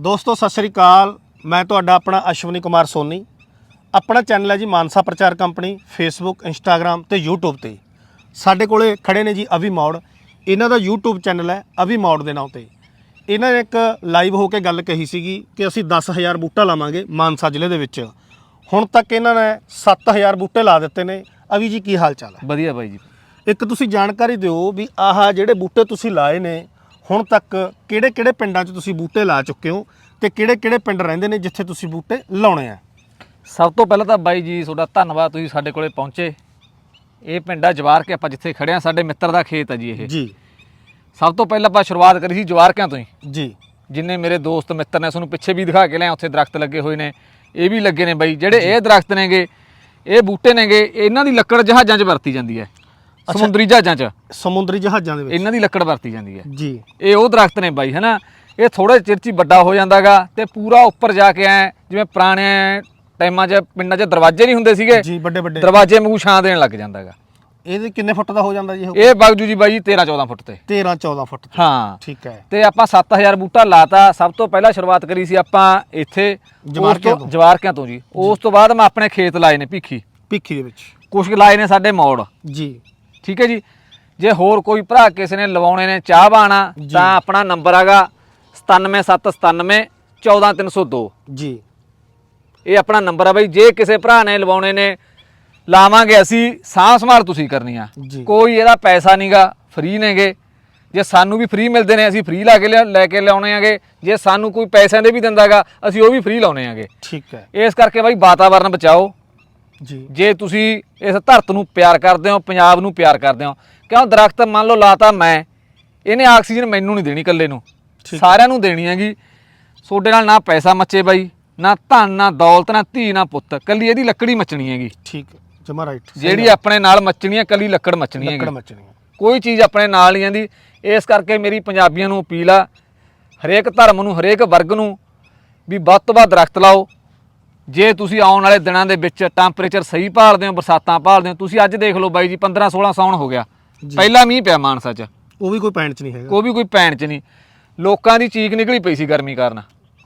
ਦੋਸਤੋ ਸਤਿ ਸ੍ਰੀ ਅਕਾਲ। ਮੈਂ ਤੁਹਾਡਾ ਆਪਣਾ ਅਸ਼ਵਨੀ ਕੁਮਾਰ ਸੋਨੀ। ਆਪਣਾ ਚੈਨਲ ਹੈ ਜੀ ਮਾਨਸਾ ਪ੍ਰਚਾਰ ਕੰਪਨੀ ਫੇਸਬੁੱਕ ਇੰਸਟਾਗ੍ਰam ਤੇ YouTube ਤੇ। ਸਾਡੇ ਕੋਲੇ ਖੜੇ ਨੇ ਜੀ ਅਭੀ ਮੌੜ। ਇਹਨਾਂ ਦਾ YouTube ਚੈਨਲ ਹੈ ਅਭੀ ਮੌੜ ਦੇ ਨਾਮ ਤੇ। ਇਹਨਾਂ ਨੇ ਇੱਕ ਲਾਈਵ ਹੋ ਕੇ ਗੱਲ ਕਹੀ ਸੀਗੀ ਕਿ ਅਸੀਂ 10000 ਬੂਟਾ ਲਾਵਾਂਗੇ ਮਾਨਸਾ ਜ਼ਿਲ੍ਹੇ ਦੇ ਵਿੱਚ। ਹੁਣ ਤੱਕ ਇਹਨਾਂ ਨੇ 7000 ਬੂਟੇ ਲਾ ਦਿੱਤੇ ਨੇ। ਅਭੀ ਜੀ ਕੀ ਹਾਲ ਚਾਲ ਹੈ? ਵਧੀਆ ਬਾਈ ਜੀ। ਇੱਕ ਤੁਸੀਂ ਜਾਣਕਾਰੀ ਦਿਓ ਵੀ ਆਹ ਜਿਹੜੇ ਬੂਟੇ ਤੁਸੀਂ ਲਾਏ ਨੇ ਹੁਣ ਤੱਕ ਕਿਹੜੇ ਕਿਹੜੇ ਪਿੰਡਾਂ 'ਚ ਤੁਸੀਂ ਬੂਟੇ ਲਾ ਚੁੱਕੇ ਹੋ ਤੇ ਕਿਹੜੇ ਕਿਹੜੇ ਪਿੰਡ ਰਹਿੰਦੇ ਨੇ ਜਿੱਥੇ ਤੁਸੀਂ ਬੂਟੇ ਲਾਉਣੇ ਆ? ਸਭ ਤੋਂ ਪਹਿਲਾਂ ਤਾਂ ਬਾਈ ਜੀ ਤੁਹਾਡਾ ਧੰਨਵਾਦ ਤੁਸੀਂ ਸਾਡੇ ਕੋਲੇ ਪਹੁੰਚੇ। ਇਹ ਪਿੰਡ ਜਵਾਰ ਕੇ ਆਪਾਂ ਜਿੱਥੇ ਖੜੇ ਆ ਸਾਡੇ ਮਿੱਤਰ ਦਾ ਖੇਤ ਆ ਜੀ ਇਹ। ਜੀ। ਸਭ ਤੋਂ ਪਹਿਲਾਂ ਆਪਾਂ ਸ਼ੁਰੂਆਤ ਕਰੀ ਸੀ ਜਵਾਰਕਿਆਂ ਤੋਂ ਹੀ। ਜੀ। ਜਿੰਨੇ ਮੇਰੇ ਦੋਸਤ ਮਿੱਤਰ ਨੇ ਤੁਹਾਨੂੰ ਪਿੱਛੇ ਵੀ ਦਿਖਾ ਕੇ ਲਿਆ ਉੱਥੇ ਦਰਖਤ ਲੱਗੇ ਹੋਏ ਨੇ। ਇਹ ਵੀ ਲੱਗੇ ਨੇ ਬਾਈ ਜਿਹੜੇ ਇਹ ਦਰਖਤ ਨੇਗੇ ਇਹ ਬੂਟੇ ਨੇਗੇ ਇਹਨਾਂ ਦੀ ਲੱਕੜ ਜਹਾਜ਼ਾਂ 'ਚ ਵਰਤੀ ਜਾਂਦੀ ਹੈ। ਸਮੁੰਦਰੀ ਜਹਾਜ਼ਾਂ 'ਚ? ਸਮੁੰਦਰੀ ਜਹਾਜ਼ਾਂ ਦੇ ਵਿੱਚ। ਇਹਨਾਂ ਦੀ ਲੱਕੜ ਵਰਤੀ ਜਾਂਦੀ ਹੈ। ਜੀ। ਇਹ ਉਹ ਦਰਖਤ ਨੇ ਬਾਈ ਹਨਾ? ਇਹ ਥੋੜੇ ਚਿਰ 'ਚ ਹੀ ਵੱਡਾ ਹੋ ਜਾਂਦਾਗਾ ਤੇ ਪੂਰਾ ਉੱਪਰ ਜਾ ਕੇ ਐ ਜਿਵੇਂ ਪੁਰਾਣੇ ਟਾਈਮਾਂ 'ਚ ਪਿੰਡਾਂ 'ਚ ਦਰਵਾਜ਼ੇ ਨਹੀਂ ਹੁੰਦੇ ਸੀਗੇ? ਜੀ ਵੱਡੇ ਵੱਡੇ। ਦਰਵਾਜ਼ੇ ਵਾਂਗੂ ਛਾਂ ਦੇਣ ਲੱਗ ਜਾਂਦਾਗਾ। ਇਹਦੇ ਕਿੰਨੇ ਫੁੱਟ ਦਾ ਹੋ ਜਾਂਦਾ ਜੀ ਇਹ? ਇਹ ਬਾਗਜੂ ਜੀ ਬਾਈ 13 14 ਫੁੱਟ ਤੇ। 13 14 ਫੁੱਟ ਤੇ। ਹਾਂ। ਠੀਕ ਹੈ। ਤੇ ਆਪਾਂ 7000 ਬੂਟਾ ਲਾਤਾ। ਸਭ ਤੋਂ ਪਹਿਲਾਂ ਸ਼ੁਰੂਆਤ ਕਰੀ ਸੀ ਆਪਾਂ ਇੱਥੇ। ਜਵਾਰਕਿਆਂ ਤੋਂ। ਜਵਾਰਕਿਆਂ ਤੋਂ ਜੀ। ਉਸ ਤੋਂ ਬਾਅਦ ਮੈਂ ਆਪਣੇ ਖੇਤ ਲਾਏ ਨੇ ਭੀਖੀ। ਭਿੱਖੀ ਦੇ ਵਿੱਚ। ਕੁਛ ਲਾਏ ਨੇ ਸਾਡੇ ਮੌੜ। ਜੀ। ਠੀਕ ਹੈ ਜੀ। ਜੇ ਹੋਰ ਕੋਈ ਭਰਾ ਕਿਸੇ ਨੇ ਲਵਾਉਣੇ ਨੇ ਚਾਹ ਬਾਣਾ। ਤਾਂ ਆਪਣਾ ਨੰਬਰ ਹੈਗਾ 97797 14302 ਜੀ। ਇਹ ਆਪਣਾ ਨੰਬਰ ਆ ਬਈ ਜੇ ਕਿਸੇ ਭਰਾ ਨੇ ਲਵਾਉਣੇ ਨੇ ਲਾਵਾਂਗੇ ਅਸੀਂ ਸਾਂਭ ਸੰਭਾਲ ਤੁਸੀਂ ਕਰਨੀ ਆ। ਜੀ। ਕੋਈ ਇਹਦਾ ਪੈਸਾ ਨਹੀਂਗਾ ਫ੍ਰੀ ਨੇਗੇ। ਜੇ ਸਾਨੂੰ ਵੀ ਫ੍ਰੀ ਮਿਲਦੇ ਨੇ ਅਸੀਂ ਫ੍ਰੀ ਲਾ ਕੇ ਲਿਆ- ਲੈ ਕੇ ਲਿਆਉਣੇ ਆਗੇ। ਜੇ ਸਾਨੂੰ ਕੋਈ ਪੈਸਿਆਂ ਦੇ ਵੀ ਦਿੰਦਾਗਾ ਅਸੀਂ ਉਹ ਵੀ ਫ੍ਰੀ ਲਾਉਣੇ ਆਗੇ। ਠੀਕ ਹੈ। ਇਸ ਕਰਕੇ ਬਾਈ ਵਾਤਾਵਰਨ ਬਚਾਓ। ਜੀ। ਜੇ ਤੁਸੀਂ ਇਸ ਧਰਤ ਨੂੰ ਪਿਆਰ ਕਰਦੇ ਹੋ ਪੰਜਾਬ ਨੂੰ ਪਿਆਰ ਕਰਦੇ ਹੋ ਕਿਉਂ ਦਰਖਤ ਮੰਨ ਲਓ ਲਾਤਾ ਮੈਂ ਇਹਨੇ ਆਕਸੀਜਨ ਮੈਨੂੰ ਨਹੀਂ ਦੇਣੀ ਇਕੱਲੇ ਨੂੰ। ਸਾਰਿਆਂ ਨੂੰ ਦੇਣੀ ਹੈਗੀ। ਤੁਹਾਡੇ ਨਾਲ ਨਾ ਪੈਸਾ ਮੱਚੇ ਬਾਈ ਨਾ ਧਨ ਨਾ ਦੌਲਤ ਨਾ ਧੀ ਨਾ ਪੁੱਤ ਕੱਲੀ ਇਹਦੀ ਲੱਕੜੀ ਮੱਚਣੀ ਹੈਗੀ। ਠੀਕ ਜਮਾ ਰਾਈਟ ਜਿਹੜੀ ਆਪਣੇ ਨਾਲ ਮੱਚਣੀ ਹੈ ਕੱਲੀ ਲੱਕੜ ਮੱਚਣੀ ਲੱਕੜ ਹੈਗੀ। ਮੱਚਣੀ ਹੈ। ਕੋਈ ਚੀਜ਼ ਆਪਣੇ ਨਾਲ ਨਹੀਂ ਆਂਦੀ। ਇਸ ਕਰਕੇ ਮੇਰੀ ਪੰਜਾਬੀਆਂ ਨੂੰ ਅਪੀਲ ਆ ਹਰੇਕ ਧਰਮ ਨੂੰ ਹਰੇਕ ਵਰਗ ਨੂੰ ਵੀ ਵੱਧ ਤੋਂ ਵੱਧ ਦਰਖਤ ਲਾਓ। ਜੇ ਤੁਸੀਂ ਆਉਣ ਵਾਲੇ ਦਿਨਾਂ ਦੇ ਵਿੱਚ ਟੈਂਪਰੇਚਰ ਸਹੀ ਭਾਲਦੇ ਹੋ ਬਰਸਾਤਾਂ ਭਾਲਦੇ ਹੋ ਤੁਸੀਂ ਅੱਜ ਦੇਖ ਲਓ ਬਾਈ ਜੀ 15 16 ਸੌਣ ਹੋ ਗਿਆ। ਪਹਿਲਾ ਮੀਂਹ ਪਿਆ ਮਾਨਸਾ 'ਚ। ਉਹ ਵੀ ਕੋਈ ਪੈਂਟ ਚ ਨਹੀਂ ਹੈਗਾ। ਉਹ ਵੀ ਕੋਈ ਪੈਣ 'ਚ ਨਹੀਂ। ਲੋਕਾਂ ਦੀ ਚੀਕ ਨਿਕਲੀ ਪਈ ਸੀ ਗਰਮੀ ਕਾਰਨ।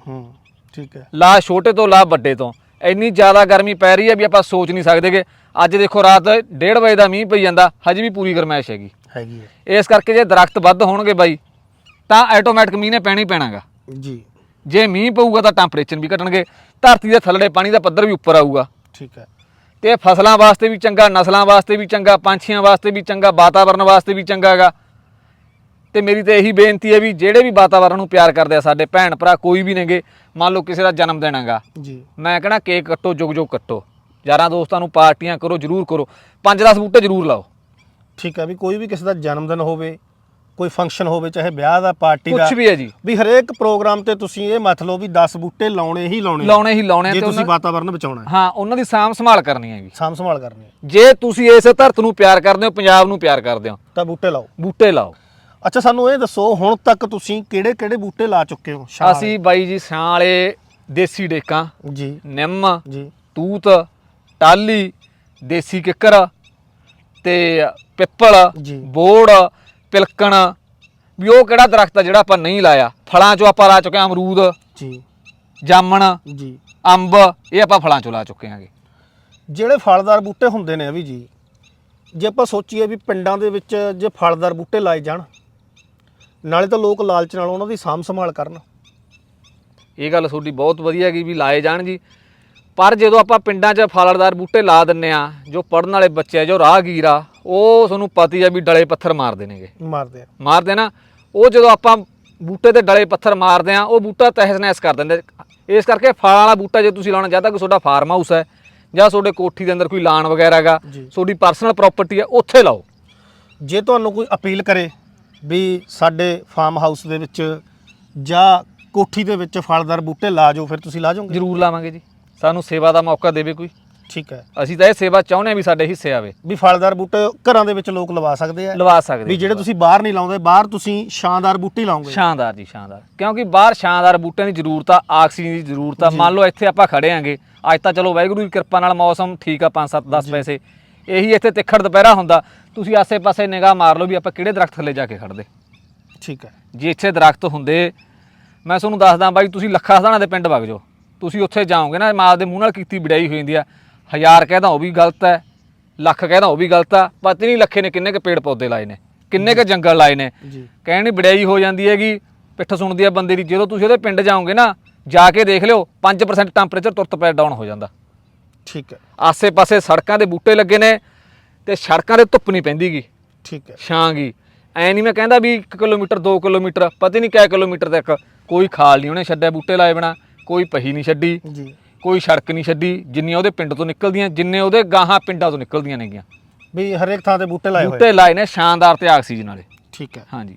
ਹੂੰ ਠੀਕ ਹੈ। ਲਾ ਛੋਟੇ ਤੋਂ ਲਾ ਵੱਡੇ ਤੋਂ। ਇੰਨੀ ਜ਼ਿਆਦਾ ਗਰਮੀ ਪੈ ਰਹੀ ਹੈ ਵੀ ਆਪਾਂ ਸੋਚ ਨਹੀਂ ਸਕਦੇਗੇ ਅੱਜ ਦੇਖੋ ਰਾਤ 1:30 ਵਜੇ ਦਾ ਮੀਂਹ ਪਈ ਜਾਂਦਾ ਹਜੇ ਵੀ ਪੂਰੀ ਗਰਮੈਸ਼ ਹੈਗੀ। ਹੈਗੀ ਹੈ। ਇਸ ਕਰਕੇ ਜੇ ਦਰਖਤ ਵੱਧ ਹੋਣਗੇ ਬਾਈ ਤਾਂ ਆਟੋਮੈਟਿਕ ਮੀਂਹ ਨੇ ਪੈਣਾ ਹੀ ਪੈਣਾਗਾ। ਜੀ। ਜੇ ਮੀਂਹ ਪਊਗਾ ਤਾਂ ਟੈਂਪਰੇਚਰ ਵੀ ਘਟਣਗੇ ਧਰਤੀ ਦੇ ਥੱਲੜੇ ਪਾਣੀ ਦਾ ਪੱਧਰ ਵੀ ਉੱਪਰ ਆਊਗਾ। ਠੀਕ ਹੈ। ਤੇ ਫਸਲਾਂ ਵਾਸਤੇ ਵੀ ਚੰਗਾ ਨਸਲਾਂ ਵਾਸਤੇ ਵੀ ਚੰਗਾ ਪੰਛੀਆਂ ਵਾਸਤੇ ਵੀ ਚੰਗਾ ਵਾਤਾਵਰਣ ਵਾਸਤੇ ਵੀ ਚੰਗਾ ਹੈਗਾ। ਤੇ ਮੇਰੀ ਤੇ ਇਹੀ ਬੇਨਤੀ ਹੈ ਵੀ ਜਿਹੜੇ ਵੀ ਵਾਤਾਵਰਣ ਨੂੰ ਪਿਆਰ ਕਰਦੇ ਆ ਸਾਡੇ ਭੈਣ ਭਰਾ ਕੋਈ ਵੀ ਨੇਗੇ ਮੰਨ ਲਓ ਕਿਸੇ ਦਾ ਜਨਮ ਦਿਨ ਹੈਗਾ। ਜੀ। ਮੈਂ ਕਹਣਾ ਕੇਕ ਕੱਟੋ ਜੁਗ ਜੁਗ ਕੱਟੋ। ਯਾਰਾਂ ਦੋਸਤਾਂ ਨੂੰ ਪਾਰਟੀਆਂ ਕਰੋ ਜਰੂਰ ਕਰੋ। 5-10 ਬੂਟੇ ਜਰੂਰ ਲਾਓ। ਠੀਕ ਹੈ ਵੀ ਕੋਈ ਵੀ ਕਿਸੇ ਦਾ ਜਨਮ ਦਿਨ ਹੋਵੇ ਕੋਈ ਫੰਕਸ਼ਨ ਹੋਵੇ ਚਾਹੇ ਵਿਆਹ ਦਾ ਪਾਰਟੀ ਦਾ ਕੁਝ ਵੀ ਹੈ ਜੀ। ਵੀ ਹਰੇਕ ਪ੍ਰੋਗਰਾਮ ਤੇ ਤੁਸੀਂ ਇਹ ਮਤ ਲਓ ਵੀ 10 ਬੂਟੇ ਲਾਉਣੇ ਹੀ ਲਾਉਣੇ। ਲਾਉਣੇ ਹੀ ਲਾਉਣੇ ਤੇ ਤੁਸੀਂ ਵਾਤਾਵਰਨ ਬਚਾਉਣਾ ਹੈ। ਉਹਨਾਂ ਦੀ ਸਾਂਭ ਸੰਭਾਲ ਕਰਨੀ ਹੈਗੀ ਸਾਂਭ ਸੰਭਾਲ ਕਰਨੀ ਹੈ। ਜੇ ਤੁਸੀਂ ਇਸ ਧਰਤ ਨੂੰ ਪਿਆਰ ਕਰਦੇ ਹੋ ਪੰਜਾਬ ਨੂੰ ਪਿਆਰ ਕਰਦੇ ਹੋ ਤਾਂ ਬੂਟੇ ਲਾਓ। ਬੂਟੇ ਲਾਓ। ਅੱਛਾ ਸਾਨੂੰ ਇਹ ਦੱਸੋ ਹੁਣ ਤੱਕ ਤੁਸੀਂ ਕਿਹੜੇ ਕਿਹੜੇ ਬੂਟੇ ਲਾ ਚੁੱਕੇ ਹੋ? ਅਸੀਂ ਬਾਈ ਜੀ ਛਾਂ ਵਾਲੇ ਦੇਸੀ ਡੇਕਾਂ ਜੀ। ਨਿੰਮ ਜੀ। ਤੂਤ ਟਾਲੀ ਦੇਸੀ ਕਿੱਕਰ ਤੇ ਪਿੱਪਲ। ਬੋੜ ਪਿਲਕਣ ਵੀ ਉਹ ਕਿਹੜਾ ਦਰਖਤ ਆ ਜਿਹੜਾ ਆਪਾਂ ਨਹੀਂ ਲਾਇਆ? ਫਲਾਂ ਚੋਂ ਆਪਾਂ ਲਾ ਚੁੱਕੇ ਹਾਂ ਅਮਰੂਦ ਜੀ। ਜਾਮਣ ਜੀ। ਅੰਬ ਇਹ ਆਪਾਂ ਫਲਾਂ ਚੋਂ ਲਾ ਚੁੱਕੇ ਹਾਂਗੇ। ਜਿਹੜੇ ਫਲਦਾਰ ਬੂਟੇ ਹੁੰਦੇ ਨੇ ਵੀ ਜੀ ਜੇ ਆਪਾਂ ਸੋਚੀਏ ਵੀ ਪਿੰਡਾਂ ਦੇ ਵਿੱਚ ਜੇ ਫਲਦਾਰ ਬੂਟੇ ਲਾਏ ਜਾਣ ਨਾਲੇ ਤਾਂ ਲੋਕ ਲਾਲਚ ਨਾਲ ਉਹਨਾਂ ਦੀ ਸਾਂਭ ਸੰਭਾਲ ਕਰਨ। ਇਹ ਗੱਲ ਤੁਹਾਡੀ ਬਹੁਤ ਵਧੀਆ ਹੈਗੀ ਵੀ ਲਾਏ ਜਾਣ ਜੀ। ਪਰ ਜਦੋਂ ਆਪਾਂ ਪਿੰਡਾਂ 'ਚ ਫਲਦਾਰ ਬੂਟੇ ਲਾ ਦਿੰਨੇ ਆ ਜੋ ਪੜਨ ਵਾਲੇ ਬੱਚੇ ਆ ਜੋ ਰਾਹਗੀਰ ਆ ਉਹ ਤੁਹਾਨੂੰ ਪਤੀ ਆ ਵੀ ਡਲੇ ਪੱਥਰ ਮਾਰਦੇ ਨੇਗੇ। ਮਾਰਦੇ ਆ। ਮਾਰਦੇ ਨਾ ਉਹ ਜਦੋਂ ਆਪਾਂ ਬੂਟੇ ਤੇ ਡਲੇ ਪੱਥਰ ਮਾਰਦੇ ਆ ਉਹ ਬੂਟਾ ਤਹਿਸ ਨਹਿਸ ਕਰ ਦਿੰਦੇ ਇਸ ਕਰਕੇ ਫਲਾਂ ਵਾਲਾ ਬੂਟਾ ਜੇ ਤੁਸੀਂ ਲਾਉਣਾ ਚਾਹਤਾ ਕਿ ਤੁਹਾਡਾ ਫਾਰਮ ਹਾਊਸ ਹੈ ਜਾਂ ਤੁਹਾਡੇ ਕੋਠੀ ਦੇ ਅੰਦਰ ਕੋਈ ਲਾਨ ਵਗੈਰਾ ਹੈਗਾ ਜੀ। ਤੁਹਾਡੀ ਪਰਸਨਲ ਪ੍ਰਾਪਰਟੀ ਹੈ ਉੱਥੇ ਲਾਓ। ਜੇ ਤੁਹਾਨੂੰ ਕੋਈ ਅਪੀਲ ਕਰੇ ਵੀ ਸਾਡੇ ਫਾਰਮ ਹਾਊਸ ਦੇ ਵਿੱਚ ਜਾਂ ਕੋਠੀ ਦੇ ਵਿੱਚ ਫਲਦਾਰ ਬੂਟੇ ਲਾ ਜਾਓ ਫਿਰ ਤੁਸੀਂ ਲਾ ਜਾਓਗੇ? ਜ਼ਰੂਰ ਲਾਵਾਂਗੇ ਜੀ। ਸਾਨੂੰ ਸੇਵਾ ਦਾ ਮੌਕਾ ਦੇਵੇ ਕੋਈ। ਠੀਕ ਹੈ। ਅਸੀਂ ਤਾਂ ਇਹ ਸੇਵਾ ਚਾਹੁੰਦੇ ਆ ਵੀ ਸਾਡੇ ਹਿੱਸੇ ਆਵੇ। ਵੀ ਫਲਦਾਰ ਬੂਟੇ ਘਰਾਂ ਦੇ ਵਿੱਚ ਲੋਕ ਲਵਾ ਸਕਦੇ ਆ। ਲਵਾ ਸਕਦੇ ਵੀ ਜਿਹੜੇ ਤੁਸੀਂ ਬਾਹਰ ਨਹੀਂ ਲਾਉਂਦੇ ਬਾਹਰ ਤੁਸੀਂ ਸ਼ਾਨਦਾਰ ਬੂਟੇ ਲਾਉਂਗੇ। ਸ਼ਾਨਦਾਰ ਜੀ ਸ਼ਾਨਦਾਰ। ਕਿਉਂਕਿ ਬਾਹਰ ਸ਼ਾਨਦਾਰ ਬੂਟਿਆਂ ਦੀ ਜ਼ਰੂਰਤ ਆ ਆਕਸੀਜਨ ਦੀ ਜ਼ਰੂਰਤ ਆ। ਮੰਨ ਲਓ ਇੱਥੇ ਆਪਾਂ ਖੜੇ ਆਂਗੇ ਅੱਜ ਤਾਂ ਚਲੋ ਵਾਹਿਗੁਰੂ ਦੀ ਕਿਰਪਾ ਨਾਲ ਮੌਸਮ ਠੀਕ ਆ 5 7 10 ਪੈਸੇ। ਇਹੀ ਇੱਥੇ ਤਿੱਖੜ ਦੁਪਹਿਰਾ ਹੁੰਦਾ। ਤੁਸੀਂ ਆਸੇ-ਪਾਸੇ ਨਿਗਾਹ ਮਾਰ ਲਓ ਵੀ ਆਪਾਂ ਕਿਹੜੇ ਦਰਖਤ ਥੱਲੇ ਜਾ ਕੇ ਖੜਦੇ ਠੀਕ ਹੈ। ਜੇ ਇੱਥੇ ਦਰਖਤ ਹੁੰਦੇ ਮੈਂ ਤੁਹਾਨੂੰ ਦੱਸਦਾ ਬਾਈ ਤੁਸੀਂ ਲੱਖਾ ਹਜ਼ਾਰਾਂ ਦੇ ਪਿੰਡ ਵਗ ਜਾਓ। ਤੁਸੀਂ ਉੱਥੇ ਜਾਓਗੇ ਨਾ ਮਾਂ ਦੇ ਮੂੰਹ ਨਾਲ ਕੀਤੀ ਵਿੜਾਈ ਹੋ ਜਾਂਦੀ ਆ। ਹਜ਼ਾਰ ਕਹਿਦਾ ਉਹ ਵੀ ਗਲਤ ਹੈ। ਲੱਖ ਕਹਿਦਾ ਉਹ ਵੀ ਗਲਤ ਆ। ਪਤਾ ਨਹੀਂ ਲੱਖੇ ਨੇ ਕਿੰਨੇ ਕ ਪੇੜ ਪੌਦੇ ਲਾਏ ਨੇ? ਕਿੰਨੇ ਕ ਜੰਗਲ ਲਾਏ ਨੇ? ਜੀ। ਕਹਿਣ ਦੀ ਵਿੜਾਈ ਹੋ ਜਾਂਦੀ ਹੈਗੀ ਪਿੱਠ ਸੁਣਦੀ ਆ ਬੰਦੇ ਦੀ। ਜਦੋਂ ਤੁਸੀਂ ਉਹਦੇ ਪਿੰਡ ਜਾਓਗੇ ਨਾ ਜਾ ਕੇ ਦੇਖ ਲਿਓ 5% ਟੈਂਪਰੇਚਰ ਤੁਰਤ ਪੈ ਡਾਊਨ ਹੋ ਜਾਂਦਾ। ਠੀਕ ਹੈ। ਆਸੇ-ਪਾਸੇ ਸੜਕਾਂ ਦੇ ਬੂਟੇ ਲੱਗੇ ਨੇ ਤੇ ਸੜਕਾਂ ਦੇ ਧੁੱਪ ਨਹੀਂ ਪੈਂਦੀਗੀ ਠੀਕ ਹੈ। ਛਾਂ ਗੀ। ਐ ਨਹੀਂ ਮੈਂ ਕਹਿੰਦਾ ਵੀ 1 ਕਿਲੋਮੀਟਰ 2 ਕਿਲੋਮੀਟਰ ਪਤਾ ਨਹੀਂ ਕਿਆ ਕਿਲੋਮੀਟਰ ਤੱਕ ਕੋਈ ਖਾਲ ਨਹੀਂ ਉਹਨੇ ਛੱਡਿਆ ਬੂਟੇ ਲਾਏ ਬਣਾ ਕੋਈ ਪਹੀ ਨਹੀਂ ਛੱਡੀ ਜੀ। ਕੋਈ ਸੜਕ ਨਹੀਂ ਛੱਡੀ ਜਿੰਨੀਆਂ ਉਹਦੇ ਪਿੰਡ ਤੋਂ ਨਿਕਲਦੀਆਂ ਜਿੰਨੇ ਉਹਦੇ ਗਾਹਾਂ ਪਿੰਡਾਂ ਤੋਂ ਨਿਕਲਦੀਆਂ ਨੇਗੀਆਂ। ਵੀ ਹਰੇਕ ਥਾਂ ਤੇ ਬੂਟੇ ਲਾਏ ਹੋਏ। ਬੂਟੇ ਲਾਏ ਨੇ ਸ਼ਾਨਦਾਰ ਤੇ ਆਕਸੀਜਨ ਵਾਲੇ। ਠੀਕ ਹੈ। ਹਾਂਜੀ।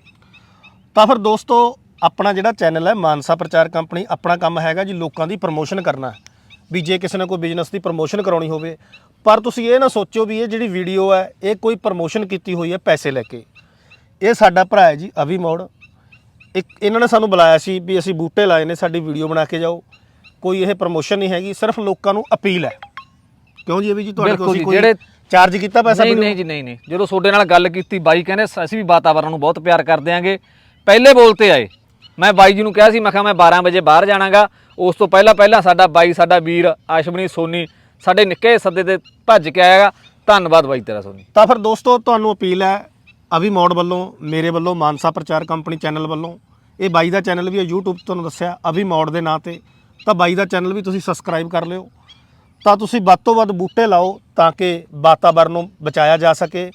ਤਾਂ ਫਿਰ ਦੋਸਤੋ ਆਪਣਾ ਜਿਹੜਾ ਚੈਨਲ ਹੈ ਮਾਨਸਾ ਪ੍ਰਚਾਰ ਕੰਪਨੀ ਆਪਣਾ ਕੰਮ ਹੈਗਾ ਜੀ ਲੋਕਾਂ ਦੀ ਪ੍ਰਮੋਸ਼ਨ ਕਰਨਾ। ਵੀ ਜੇ ਕਿਸੇ ਨੇ ਕੋਈ ਬਿਜ਼ਨਸ ਦੀ ਪ੍ਰਮੋਸ਼ਨ ਕਰਾਉਣੀ ਹੋਵੇ ਪਰ ਤੁਸੀਂ ਇਹ ਨਾ ਸੋਚੋ ਵੀ ਇਹ ਜਿਹੜੀ ਵੀਡੀਓ ਹੈ ਇਹ ਕੋਈ ਪ੍ਰਮੋਸ਼ਨ ਕੀਤੀ ਹੋਈ ਹੈ ਪੈਸੇ ਲੈ ਕੇ। ਇਹ ਸਾਡਾ ਭਰਾ ਹੈ ਜੀ ਅਵੀ ਮੋੜ। ਇੱਕ ਇਹਨਾਂ ਨੇ ਸਾਨੂੰ ਬੁਲਾਇਆ ਸੀ ਵੀ ਅਸੀਂ ਬੂਟੇ ਲਾਏ ਨੇ ਸਾਡੀ ਵੀਡੀਓ ਬਣਾ ਕੇ ਜਾਓ। ਕੋਈ ਇਹ ਪ੍ਰਮੋਸ਼ਨ ਨਹੀਂ ਹੈਗੀ ਸਿਰਫ ਲੋਕਾਂ ਨੂੰ ਅਪੀਲ ਹੈ। ਕਿਉਂ ਜੀ ਅਵੀ ਜੀ ਤੁਹਾਡੇ ਬਿਲਕੁਲ ਕੋਲ ਜੀ, ਕੋਈ ਜਿਹੜੇ- ਚਾਰਜ ਕੀਤਾ ਪੈਸਾ ਨਹੀਂ? ਨਹੀਂ ਜੀ ਨਹੀਂ ਨਹੀਂ। ਜਦੋਂ ਤੁਹਾਡੇ ਨਾਲ ਗੱਲ ਕੀਤੀ ਬਾਈ ਕਹਿੰਦੇ ਸ- ਅਸੀਂ ਵੀ ਵਾਤਾਵਰਣ ਨੂੰ ਬਹੁਤ ਪਿਆਰ ਕਰਦੇ ਆਂਗੇ। ਪਹਿਲੇ ਬੋਲਤੇ ਆਏ। ਮੈਂ ਬਾਈ ਜੀ ਨੂੰ ਕਿਹਾ ਸੀ ਮੈਂ ਕਿਹਾ ਮੈਂ 12 ਵਜੇ ਬਾਹਰ ਜਾਣਾਗਾ। ਉਸ ਤੋਂ ਪਹਿਲਾਂ ਪਹਿਲਾਂ ਸਾਡਾ ਬਾਈ ਸਾਡਾ ਵੀਰ ਆਸ਼ਮਨੀ ਸੋਨੀ ਸਾਡੇ ਨਿੱਕੇ ਸੱਦੇ ਤੇ ਭੱਜ ਕੇ ਆਏਗਾ ਧੰਨਵਾਦ ਬਾਈ ਤੇਰਾ ਸੋਨੀ। ਤਾਂ ਫਿਰ ਦੋਸਤੋ ਤੁਹਾਨੂੰ ਅਪੀਲ ਹੈ ਅਭੀ ਮੋੜ ਵੱਲੋਂ, ਮੇਰੇ ਵੱਲੋਂ, ਮਾਨਸਾ ਪ੍ਰਚਾਰ ਕੰਪਨੀ ਚੈਨਲ ਵੱਲੋਂ, ਇਹ ਬਾਈ ਦਾ ਚੈਨਲ ਵੀ ਹੈ YouTube ਤੁਹਾਨੂੰ ਦੱਸਿਆ ਅਭੀ ਮੋੜ ਦੇ ਨਾਂ ਤੇ। ਤਾਂ ਬਾਈ ਦਾ ਚੈਨਲ ਵੀ ਤੁਸੀਂ ਸਬਸਕ੍ਰਾਈਬ ਕਰ ਲਿਓ। ਤਾਂ ਤੁਸੀਂ ਵੱਧ ਤੋਂ ਵੱਧ ਬੂਟੇ ਲਾਓ ਤਾਂ ਕਿ ਵਾਤਾਵਰਨ ਨੂੰ ਬਚਾਇਆ ਜਾ ਸਕੇ।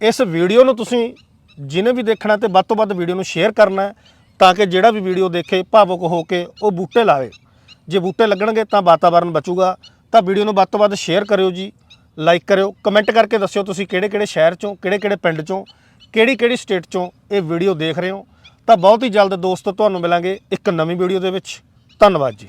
ਇਸ ਵੀਡੀਓ ਨੂੰ ਤੁਸੀਂ ਜਿਹਨੇ ਵੀ ਦੇਖਣਾ ਤੇ ਵੱਧ ਤੋਂ ਵੱਧ ਵੀਡੀਓ ਨੂੰ ਸ਼ੇਅਰ ਕਰਨਾ ਤਾਂ ਕਿ ਜਿਹੜਾ ਵੀ ਵੀਡੀਓ ਦੇਖੇ, ਭਾਵੁਕ ਹੋ ਕੇ ਉਹ ਬੂਟੇ ਲਾਵੇ। ਜੇ ਬੂਟੇ ਲੱਗਣਗੇ ਤਾਂ ਵਾਤਾਵਰਨ ਬਚੂਗਾ। ਤਾਂ ਵੀਡੀਓ ਨੂੰ ਵੱਧ ਤੋਂ ਵੱਧ ਸ਼ੇਅਰ ਕਰਿਓ ਜੀ ਲਾਈਕ ਕਰਿਓ ਕਮੈਂਟ ਕਰਕੇ ਦੱਸਿਓ ਤੁਸੀਂ ਕਿਹੜੇ ਕਿਹੜੇ ਸ਼ਹਿਰ ਚੋਂ ਕਿਹੜੇ ਕਿਹੜੇ ਪਿੰਡ ਚੋਂ। ਕਿਹੜੀ ਕਿਹੜੀ ਸਟੇਟ ਚੋਂ ਇਹ ਵੀਡੀਓ ਦੇਖ ਰਹੇ ਹੋ, ਤਾਂ ਬਹੁਤ ਹੀ ਜਲਦ ਦੋਸਤੋ, ਤੁਹਾਨੂੰ ਮਿਲਾਂਗੇ ਇੱਕ ਨਵੀਂ ਵੀਡੀਓ ਦੇ ਵਿੱਚ। ਧੰਨਵਾਦ ਜੀ।